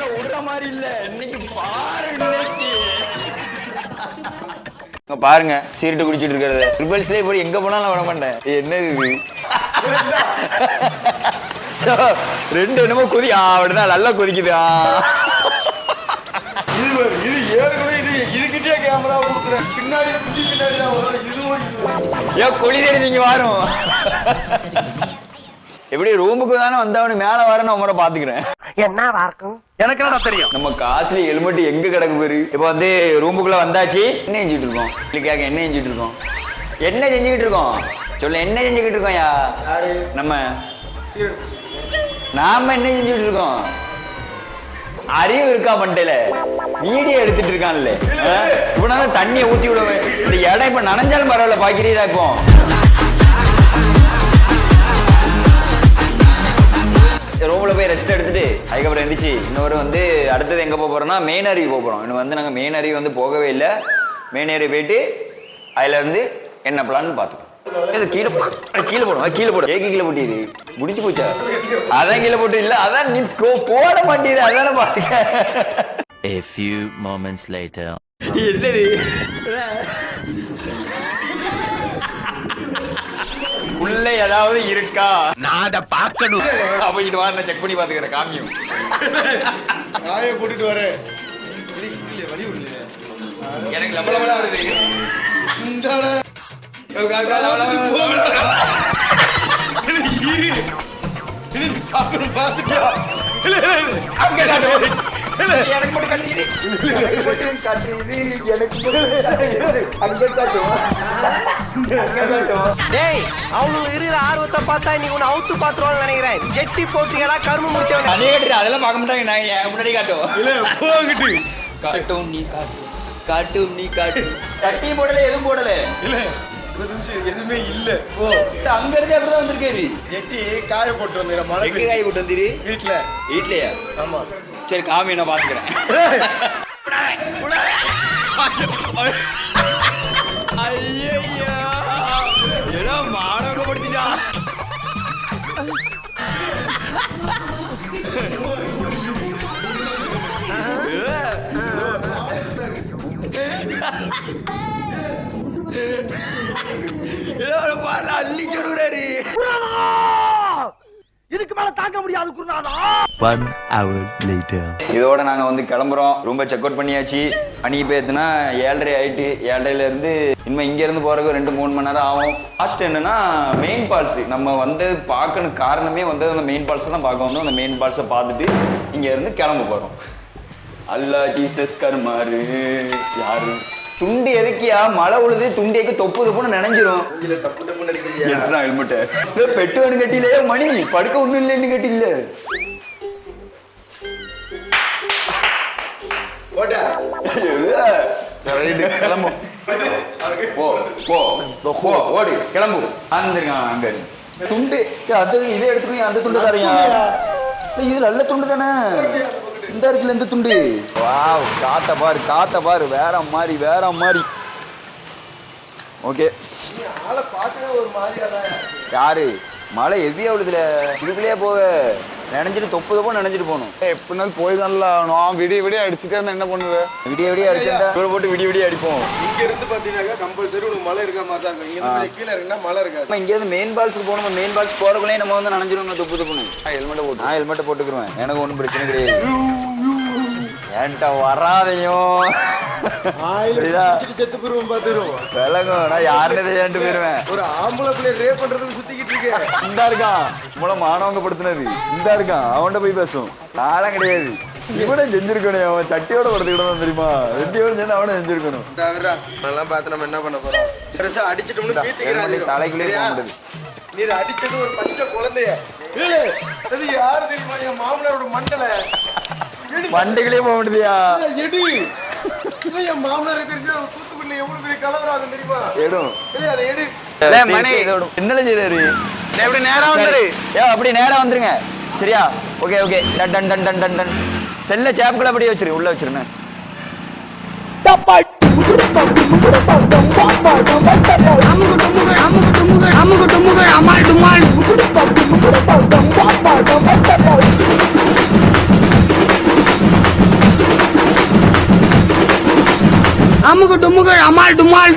அம்மாவை விடுற மாதிரி இல்ல. இன்னைக்கு பாரு இன்னைக்கு. இங்க பாருங்க சீரட்டு குடிச்சிட்டு இருக்கிறது. ரிபல்ஸ்லேயே போய் எங்க போனாலும் விட மாட்டேன். இது என்னது இது? ரெண்டு என்னமோ கொதி அப்படின்னா நல்லா கொதிக்குது. இது இது ஏற்கனவே இது இதுகிட்டே கேமரா கொடுக்குறேன் பின்னாடி பின்னாடி. ஏன் கொழி தேடி நீங்க வரும். எப்படி ரூமுக்கு தானே வந்தவனு மேல வர நான் உமரை பாத்துக்கிறேன். எனக்கு என்ன தெரியும்? நம்ம காஸ்ட்லி ஹெல்மெட் எங்க கிடக்கு பேரு? இப்போ வந்து ரூமுக்குள்ள வந்தாச்சு என்ன செஞ்சுட்டு இருக்கோம்? கேட்க என்ன செஞ்சுட்டு இருக்கோம்? என்ன செஞ்சுக்கிட்டு இருக்கோம்? சொல்ல என்ன செஞ்சுக்கிட்டு இருக்கோம் யா? நம்ம நாம என்ன செஞ்சுட்டு இருக்கோம்? அறிவு இருக்கா மண்டையில? வீடியோ எடுத்துட்டு இருக்கான்ல. இவனால தண்ணியை ஊத்தி விடுவேன் இந்த இடம் இப்ப நனைஞ்சாலும் பரவாயில்ல பாக்கிறீரா இப்போ? ரூம்ல போய் ரெஸ்ட் எடுத்துட்டு அதுக்கப்புறம் எந்திரிச்சு இன்னொரு வந்து அடுத்தது எங்க போக போறோம்னா மெயின் அருவி போக போறோம். இன்னும் வந்து நாங்க மெயின் அருவி வந்து போகவே இல்லை. மெயின் அருவி போயிட்டு அதுல இருந்து என்ன பிளான் பார்த்துக்கோம் இது கீழே கீழே போடும் கீழே போடும் ஏக்கு கீழே போட்டியது முடிஞ்சு போச்சா? அதான் கீழே போட்டு இல்ல அதான் நீ போட மாட்டேது அதானே பாத்துக்க. A few moments later. என்னது? இருக்கா நான் அதை பார்க்கணும் அப்ப இது வார செக் பண்ணி பாத்துக்கிறேன் காமியும் நாயை கூட்டிட்டு வரேன் வலி இல்லையே, வலி விடலையே. எனக்கு லப லபலா வருது இந்தாடா. இல்ல. அங்க. எனக்கு மட்டும் காட்டுது. எனக்கு மட்டும் காட்டுது. எனக்கு மட்டும் அங்க காட்டும். டேய் அவனுக்கு இருக்கிற ஆர்வத்தை பார்த்தா நீ உன்னை அவுத்து பாத்துருவான்னு நினைக்கிறேன் ஜெட்டி போட்டிருக்கடா கரும்பு முடிச்சவன அதே. அதெல்லாம் பார்க்க மாட்டாங்க நான் என் முன்னாடி காட்டும் இல்ல, போங்கிட்டு. காட்டும் நீ காட்டு காட்டும் நீ காட்டு தட்டி போடல எதுவும் போடல இல்ல, நிமிஷம், எதுவுமே இல்ல. போ அங்க இருந்து அப்படிதான் வந்திருக்காரு எட்டி காய போட்டு வந்துடுறேன் மழை எங்க. காய் போட்டு வந்துரு? வீட்டுல வீட்லயா? ஆமா. சரி காமி நான் பாத்துக்கிறேன். ஐயையோ. ஏதோ. ஏதோ ஒரு பால்ல அள்ளி சொல்லுறாரு இதுக்கு மேல தாங்க முடியாது குருநாதா. இதோட நாங்க வந்து கிளம்புறோம். ரொம்ப செக் அவுட் பண்ணியாச்சு. மணி இப்போ எத்துனா ஏழரை ஆயிட்டு ஏழரைல இருந்து இனிமே இங்க இருந்து போறதுக்கு ரெண்டு மூணு மணி நேரம் ஆகும். லாஸ்ட் என்னன்னா மெயின் ஃபால்ஸ் நம்ம வந்து பார்க்கணும் காரணமே வந்து அந்த மெயின் ஃபால்ஸ் தான் பார்க்க வந்தோம். அந்த மெயின் ஃபால்ஸை பார்த்துட்டு இங்க இருந்து கிளம்ப போறோம். அல்லா ஜீசஸ் கருமாறு. யாரு? துண்டு எதுக்கியா? மழை உழுது துண்டு எதுக்கு தொப்பு தொப்புன்னு நினைஞ்சிரும் எடுத்துறான் ஹெல்மெட்டை? பெட்டு வேணும் கட்டிலே மணி. படுக்க ஒண்ணும் இல்லைன்னு சரி கிளம்பும் போ போ போ ஓடு கிளம்பு. வந்துருக்கான் அங்க. துண்டு. அது இதை எடுத்துக்கோ அந்த துண்டு தரையா இது நல்ல துண்டு தானே இந்த இருக்குல்ல இந்த துண்டு. வாவ் காத்த பாரு காத்த பாரு வேற மாதிரி வேற மாதிரி. ஓகே. யாரு? மழை எவ்வியா விழுதுல? இதுக்குள்ளேயே போவ. நினைஞ்சிட்டு தொப்பு தொப்பு நினைஞ்சிட்டு போகணும். எப்படினாலும் போய் தான்ல ஆகணும் விடிய விடிய அடிச்சுட்டே இருந்தா என்ன பண்ணுது விடிய விடிய அடிச்சா இவரை போட்டு விடிய விடிய அடிப்போம். இங்க இருந்து பாத்தீங்கன்னாக்கா கம்பல்சரி உனக்கு மழை இருக்க மாதிரி தான் இருக்கும். இங்க இருந்து கீழே இருக்குன்னா மழை இருக்காது. நம்ம இங்கேருந்து மெயின் பால்ஸுக்கு போகணும்? மெயின் பால்ஸ் போறக்குள்ளே நம்ம வந்து நனைஞ்சிருவோம் தொப்பு தொப்புன்னு. ஹெல்மெட்டை போட்டு. நான் ஹெல்மெட்டை போட்டுக்கிறேன் எனக்கு ஒன்றும் பிரச்சனை கிடையாது. என்கிட்ட வராதையும்? செத்து போயிருவோம் பாத்துருவோம் விலகும் நான் யாருன்னு தெரியாண்டு போயிருவேன் ஒரு ஆம்பளை பிள்ளை ரே பண்றதுக்கு சுத்திக்கிட்டு இருக்கேன் இந்த இருக்கான். மூல மானவங்க படுத்துனது. இந்த இருக்கான். அவன்கிட்ட போய் பேசும். நானும் கிடையாது. இவனை செஞ்சிருக்கணும். அவன் சட்டியோட படுத்துக்கிட்டு தெரியுமா? ரெண்டியோட சேர்ந்து அவனை செஞ்சிருக்கணும். அதெல்லாம் பார்த்து நம்ம என்ன பண்ண போறோம்? பெருசா அடிச்சிட்டோம்னு தலைக்குள்ளே போக நீ அடிச்சது ஒரு பச்சை குழந்தைய. ஏலே, அது யாரு தெரியுமா? என் மாமனாரோட மண்டலை. எடி, வண்டிகளே போக முடியாதியா? எடி. இல்லை, என் மாமனாரை தெரிஞ்ச தூத்துக்குடியில எவ்வளவு பெரிய கலவரம் ஆகும் தெரியுமா? எடும் இல்லை அதை எடி. மணி. என்ன எப்படி நேரா வந்துரு. ஏ அப்படி நேரா வந்துருங்க. சரியா? Okay okay. Done done done done done done. செல்ல சேப்புக்குள்ள அப்படியே வச்சிரு. உள்ள வச்சிருங்க அமுக்கு டுமுக்கு அமால் டுமால்